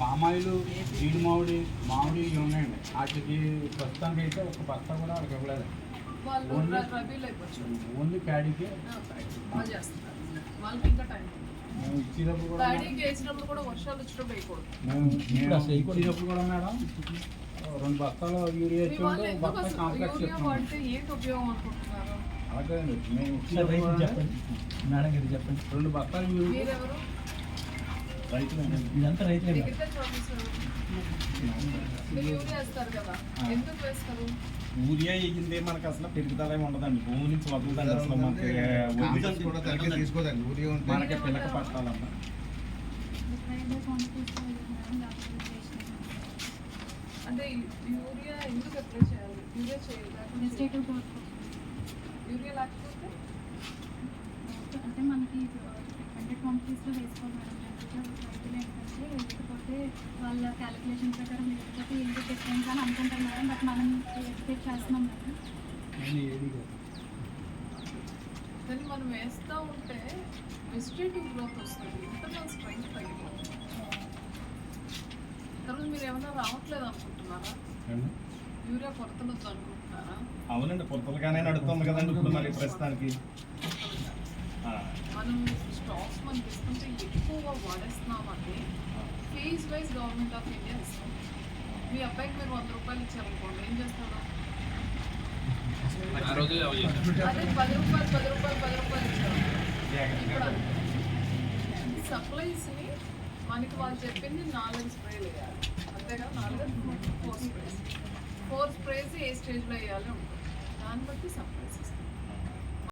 Palm oil జీడి మామిడి మామిడి ఇవి ఉన్నాయండి. వాటికి ప్రస్తుతానికి అయితే ఒక బస్తా కూడా వాళ్ళకి ఇవ్వలేదు. ఓన్లీ- ప్యాడీకి. మేము ఇచ్చేటప్పుడు కూడా మేము ఇచ్చేటప్పుడు కూడా మేడం రెండు బస్తాలు యూరియా మీ ఇచ్చి వాళ్ళు ఉంటే ఎందుకు బస్తా కాంప్లెక్స్ అలాగే మేము ఇచ్చేటప్పుడు చెప్పండి. మేడం గారు చెప్పండి. రెండు బస్తాలు యూరియా రైతులు ఇదంతా రైతులే యూరియా వేయిందే మనకు అసలు పెరుగుదల ఉండదండి. భూమి నుంచి వదులుదండి అసలు మనకి పిల్లక పట్టాలమ్మా అంటే యూరియా ఎందుకు అప్లై చేయాలి? యూరియా చేయాలి యూరియా లేకపోతే అంటే మనకి క్వాంటిటీస్లో వేసుకోవాలి మేడం లేకపోతే రైతులు ఏంటంటే లేకపోతే వాళ్ళ క్యాలిక్యులేషన్ ప్రకారం లేకపోతే ఏంటి డిఫరెన్స్ అని అనుకుంటాం మేడం. బట్ మనం ఎక్స్పెక్ట్ చేస్తున్నాం మేడం. కానీ మనం వేస్తూ ఉంటే వెజిటేటివ్ గ్రోత్ వస్తుంది. ఇంటర్నల్ స్ట్రెంగ్త్ తగ్గిపోతుంది. తర్వాత మీరు ఏమైనా రావట్లేదు అనుకుంటున్నారా? యూరియా కొరతలు అనుకుంటున్నారా? అవునండి పుస్తకానే నడుస్తుంది కదండి ఇప్పుడు మరి ప్రస్తుతానికి. ఆ, మనం స్టాక్స్ మనకి ఇస్తుంటే ఎక్కువ వాడేస్తున్నామంటే phase wise government of India ఇస్తాం మీ అబ్బాయికి మీరు వంద రూపాయలు ఇచ్చారనుకోండి ఏం చేస్తాడు చేశాం అదే పది రూపాయలు పది రూపాయలు పది రూపాయలు ఇచ్చారు. ఇప్పుడు సప్లైస్ని మనకి వాళ్ళు చెప్పింది నాలుగు స్ప్రేలు వేయాలి. అంతేగా నాలుగు ఫోర్ స్ప్రేస్ ఫోర్ స్ప్రేస్ ఏ స్టేజ్లో వేయాలి ఉంటుంది. దాన్ని బట్టి సప్లై